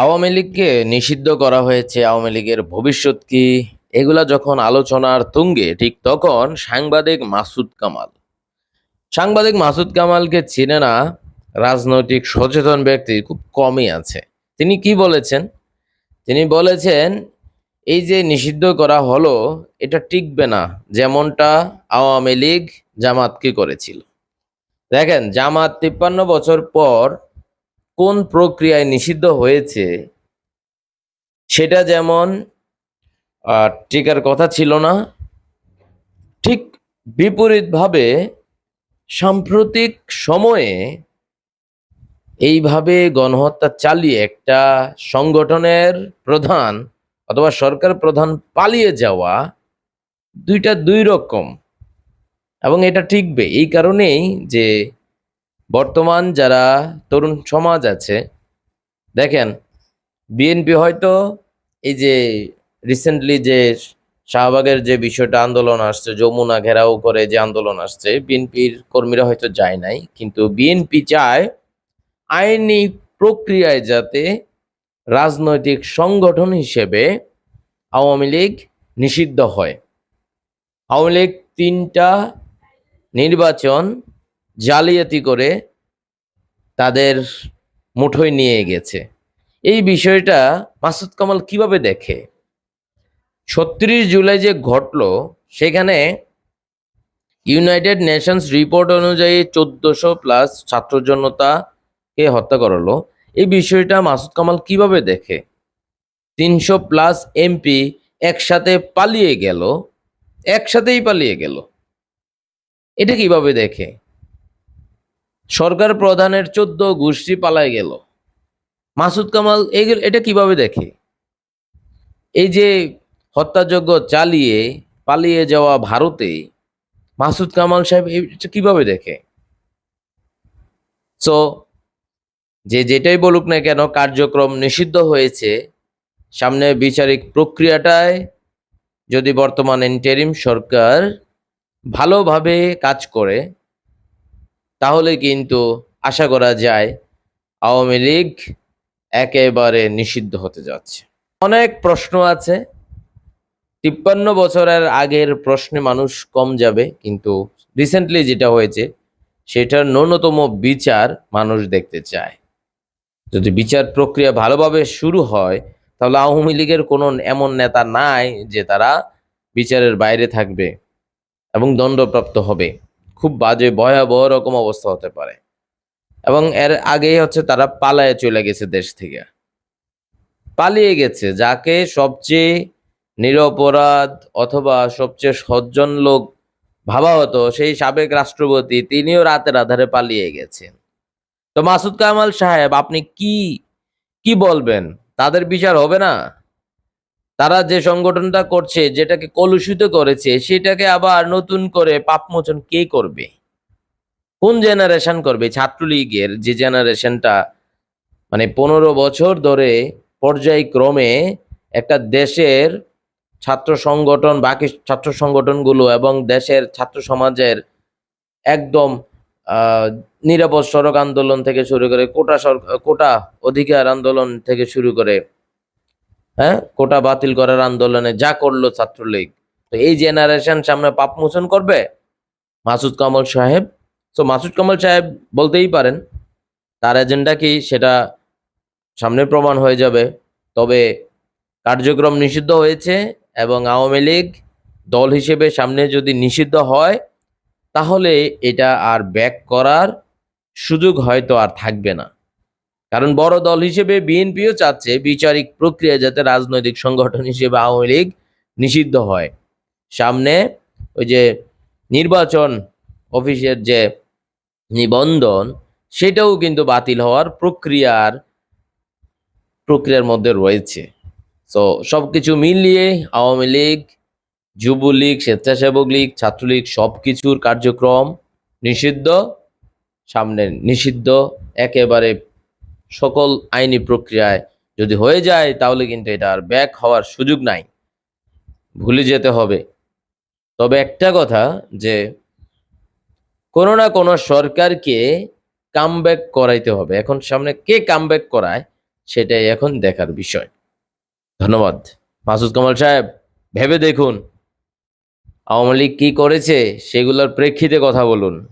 আওয়ামী লীগকে নিষিদ্ধ করা হয়েছে, আওয়ামী লীগের ভবিষ্যৎ কি? এগুলা যখন আলোচনার তুঙ্গে, ঠিক তখন সাংবাদিক মাসুদ কামাল। সাংবাদিক মাসুদ কামালকে চিনে না রাজনৈতিক সচেতন ব্যক্তি খুব কমই আছে। তিনি কি বলেছেন? তিনি বলেছেন, এই যে নিষিদ্ধ করা হলো, এটা টিকবে না, যেমনটা আওয়ামী লীগ জামাতকে করেছিল। দেখেন, জামাত তিপ্পান্ন বছর পর কোন প্রক্রিয়ায় নিষিদ্ধ হয়েছে, সেটা যেমন টিকার কথা ছিল না, ঠিক বিপরীতভাবে সাম্প্রতিক সময়ে এইভাবে গণহত্যা চালিয়ে একটা সংগঠনের প্রধান অথবা সরকার প্রধান পালিয়ে যাওয়া দুইটা দুই রকম এবং এটা ঠিকবে। এই কারণেই যে বর্তমান যারা তরুণ সমাজ আছে, দেখেন, বিএনপি হয়তো এই যে রিসেন্টলি যে শাহবাগের যে বিষয়টা আন্দোলন আসছে, যমুনা ঘেরাও করে যে আন্দোলন আসছে, বিএনপির কর্মীরা হয়তো যায় নাই, কিন্তু বিএনপি চায় আইনি প্রক্রিয়ায় যাতে রাজনৈতিক সংগঠন হিসেবে আওয়ামী লীগ নিষিদ্ধ হয়। আওয়ামী লীগ তিনটা নির্বাচন জালিয়াতি করে তাদের মুঠোয় নিয়ে গেছে। এই বিষয়টা মাসুদ কামাল কীভাবে দেখে? ছত্রিশ জুলাই যে ঘটলো, সেখানে ইউনাইটেড নেশনস রিপোর্ট অনুযায়ী চোদ্দশো প্লাস ছাত্র জনতাকে হত্যা করালো। এই বিষয়টা মাসুদ কামাল কীভাবে দেখে? তিনশো প্লাস এমপি একসাথে পালিয়ে গেল। একসাথেই পালিয়ে গেল। এটা কীভাবে দেখে? সরকার প্রধানের চোদ্দ গোষ্ঠী পালায় গেল। মাসুদ কামাল, এগুলো এটা কীভাবে দেখে? এই যে হত্যাযজ্ঞ চালিয়ে পালিয়ে যাওয়া ভারতে, মাসুদ কামাল সাহেব এটা কীভাবে দেখে? সো যে যেটাই বলুক না কেন, কার্যক্রম নিষিদ্ধ হয়েছে। সামনে বিচারিক প্রক্রিয়াটায় যদি বর্তমান ইন্টারিম সরকার ভালোভাবে কাজ করে তাহলে কিন্তু আশা করা যায় আওয়ামী লীগ একেবারে নিষিদ্ধ হতে যাচ্ছে। অনেক প্রশ্ন আছে। তিপ্পান্ন বছরের আগের প্রশ্নে মানুষ কম যাবে, কিন্তু রিসেন্টলি যেটা হয়েছে, সেটার ন্যূনতম বিচার মানুষ দেখতে চায়। যদি বিচার প্রক্রিয়া ভালোভাবে শুরু হয়, তাহলে আওয়ামী লীগের কোনো এমন নেতা নাই যে তারা বিচারের বাইরে থাকবে এবং দণ্ডপ্রাপ্ত হবে। খুব বাজে, ভয়াবহ রকম অবস্থা হতে পারে। এবং এর আগেই হচ্ছে তারা পালায় চলে গেছে দেশ থেকে। পালিয়ে গেছে, যাকে সবচেয়ে নিরপরাধ অথবা সবচেয়ে সজ্জন লোক ভাবা হতো, সেই সাবেক রাষ্ট্রপতি তিনিও রাতের আধারে পালিয়ে গেছেন। তো মাসুদ কামাল সাহেব, আপনি কি কি বলবেন? তাদের বিচার হবে না? তারা যে সংগঠনটা করছে, যেটাকে কলুষিত করেছে, সেটাকে আবার নতুন করে পাপমোচন কে করবে? কোন জেনারেশন করবে? ছাত্রলীগের যে জেনারেশনটা মানে পনেরো বছর ধরে পর্যায়ক্রমে একটা দেশের ছাত্র সংগঠন, বাকি ছাত্র সংগঠনগুলো এবং দেশের ছাত্র সমাজের একদম নিরাপদ সড়ক আন্দোলন থেকে শুরু করে কোটা কোটা অধিকার আন্দোলন থেকে শুরু করে হ্যাঁ? কোটা বাতিল করার আন্দোলনে যা করল ছাত্রলীগ। তো এই জেনারেশন সামনে পাপ মোচন করবে? মাসুদ কামাল সাহেব? তো মাসুদ কামাল সাহেব বলতেই পারেন, তার এজেন্ডা কি সেটা সামনে প্রমাণ হয়ে যাবে। তবে কার্যক্রম নিষিদ্ধ হয়েছে এবং আওয়ামী লীগ দল হিসেবে সামনে যদি নিষিদ্ধ হয়, তাহলে এটা আর ব্যাক করার সুযোগ হয়তো আর থাকবে না। কারণ বড় দল হিসেবে বিএনপিও চাচ্ছে বিচারিক প্রক্রিয়া যাতে রাজনৈতিক সংগঠন হিসেবে আওয়ামী লীগ নিষিদ্ধ হয়। সামনে ওই যে নির্বাচন অফিসের যে নিবন্ধন, সেটাও কিন্তু বাতিল হওয়ার প্রক্রিয়ার প্রক্রিয়ার মধ্যে রয়েছে। তো সব কিছু মিলিয়ে আওয়ামী লীগ, যুবলীগ, স্বেচ্ছাসেবক লীগ, ছাত্রলীগ সব কিছুর কার্যক্রম নিষিদ্ধ, সামনে নিষিদ্ধ, একেবারে সকল আইনি প্রক্রিয়ায় যদি হয়ে যায়, তাহলে কিন্তু এটা আর ব্যাক হওয়ার সুযোগ নাই। ভুলে যেতে হবে। তবে একটা কথা যে, কোনো না কোনো সরকারকে কামব্যাক করাইতে হবে। এখন সামনে কে কামব্যাক করায়, সেটাই এখন দেখার বিষয়। ধন্যবাদ। মাসুদ কামাল সাহেব, ভেবে দেখুন। আওয়ামী লীগ কি করেছে, সেগুলোর প্রেক্ষিতে কথা বলুন।